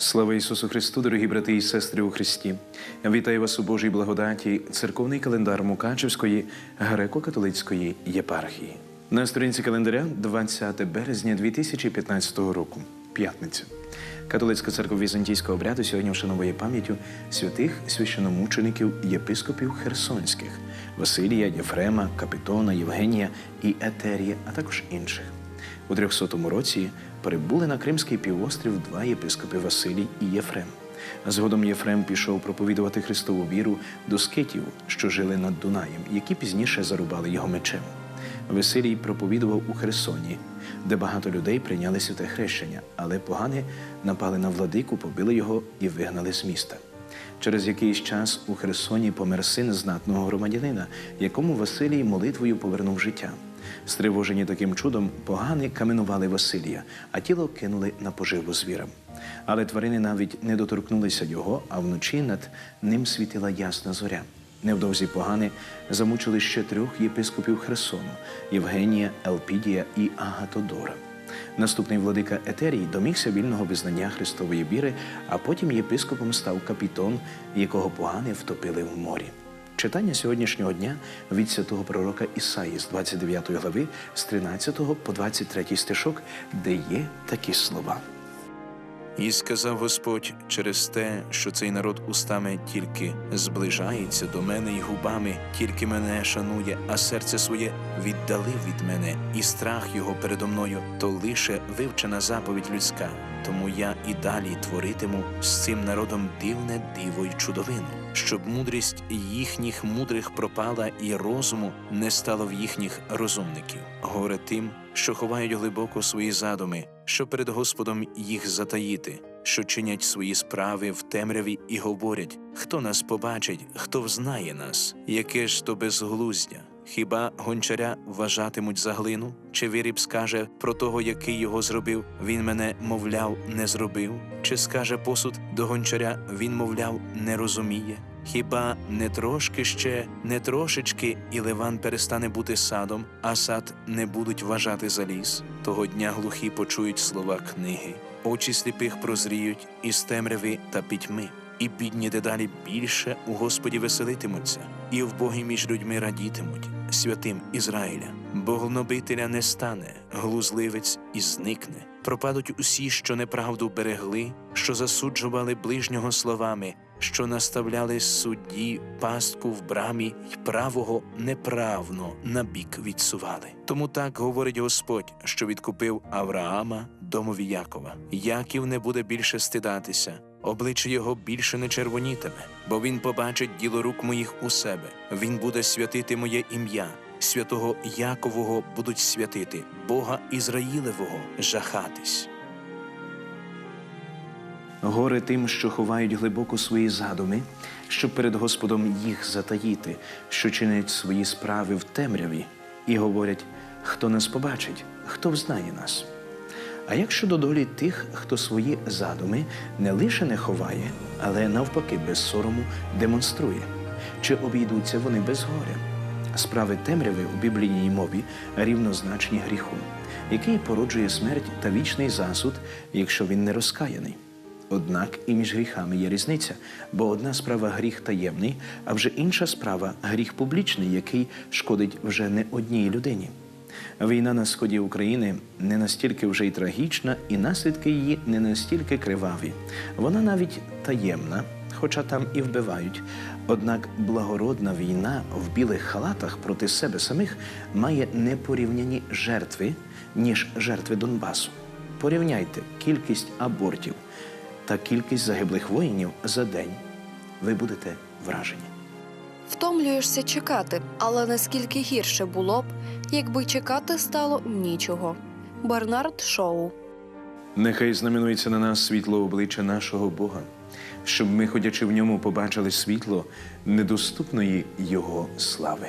Слава Ісусу Христу, дорогі брати і сестри у Христі! Вітаю вас у Божій благодаті, церковний календар Мукачевської греко-католицької єпархії. На сторінці календаря 20 березня 2015 року, п'ятниця. Католицька церква візантійського обряду сьогодні вшановує пам'яттю святих священомучеників єпископів Херсонських Василія, Єфрема, Капітона, Євгенія і Етерія, а також інших. У 300 році прибули на Кримський півострів два єпископи Василій і Єфрем. Згодом Єфрем пішов проповідувати Христову віру до скитів, що жили над Дунаєм, які пізніше зарубали його мечем. Василій проповідував у Херсоні, де багато людей прийняли святе хрещення, але погани напали на владику, побили його і вигнали з міста. Через якийсь час у Херсоні помер син знатного громадянина, якому Василій молитвою повернув життя. Стривожені таким чудом, погани каменували Василія, а тіло кинули на поживу звірам. Але тварини навіть не доторкнулися його, а вночі над ним світила ясна зоря. Невдовзі погани замучили ще трьох єпископів Херсону Євгенія, Елпідія і Агатодора. Наступний владика Етерій домігся вільного визнання Христової віри, а потім єпископом став капітон, якого погани втопили в морі. Читання сьогоднішнього дня від святого пророка Ісаї з 29 глави, з 13 по 23 стишок, де є такі слова. І сказав Господь через те, що цей народ устами тільки зближається до мене і губами, тільки мене шанує, а серце своє віддалив від мене, і страх його передо мною, то лише вивчена заповідь людська. Тому я і далі творитиму з цим народом дивне диво й чудовину, щоб мудрість їхніх мудрих пропала, і розуму не стало в їхніх розумників. Горе тим, що ховають глибоко свої задуми, що перед Господом їх затаїти, що чинять свої справи в темряві і говорять: хто нас побачить, хто взнає нас, яке ж то безглуздя. Хіба гончаря вважатимуть за глину? Чи виріб скаже про того, який його зробив, він мене, мовляв, не зробив? Чи скаже посуд до гончаря, він, мовляв, не розуміє? Хіба не трошки ще, не трошечки, і Ливан перестане бути садом, а сад не будуть вважати за ліс? Того дня глухі почують слова книги, очі сліпих прозріють із темряви та пітьми. І бідні дедалі більше у Господі веселитимуться, і в Богі між людьми радітимуть, святим Ізраїля. Бо гнобителя не стане, глузливець і зникне. Пропадуть усі, що неправду берегли, що засуджували ближнього словами, що наставляли судді пастку в брамі й правого неправно на бік відсували. Тому так говорить Господь, що відкупив Авраама, домові Якова. Яків не буде більше стидатися, обличчя його більше не червонітиме, бо він побачить діло рук моїх у себе. Він буде святити моє ім'я. Святого Якового будуть святити, Бога Ізраїлевого жахатись. Горе тим, що ховають глибоко свої задуми, щоб перед Господом їх затаїти, що чинять свої справи в темряві, і говорять, хто нас побачить, хто взнає нас. А як щодо долі тих, хто свої задуми не лише не ховає, але навпаки без сорому демонструє, чи обійдуться вони без горя? Справи темряви у біблійній мові рівнозначні гріху, який породжує смерть та вічний засуд, якщо він не розкаяний. Однак і між гріхами є різниця, бо одна справа гріх таємний, а вже інша справа гріх публічний, який шкодить вже не одній людині. Війна на сході України не настільки вже й трагічна, і наслідки її не настільки криваві. Вона навіть таємна, хоча там і вбивають. Однак благородна війна в білих халатах проти себе самих має непорівняні жертви, ніж жертви Донбасу. Порівняйте кількість абортів та кількість загиблих воїнів за день. Ви будете вражені. Втомлюєшся чекати, але наскільки гірше було б, якби чекати стало нічого. Бернард Шоу. Нехай знаменується на нас світло обличчя нашого Бога, щоб ми, ходячи в ньому, побачили світло недоступної Його слави.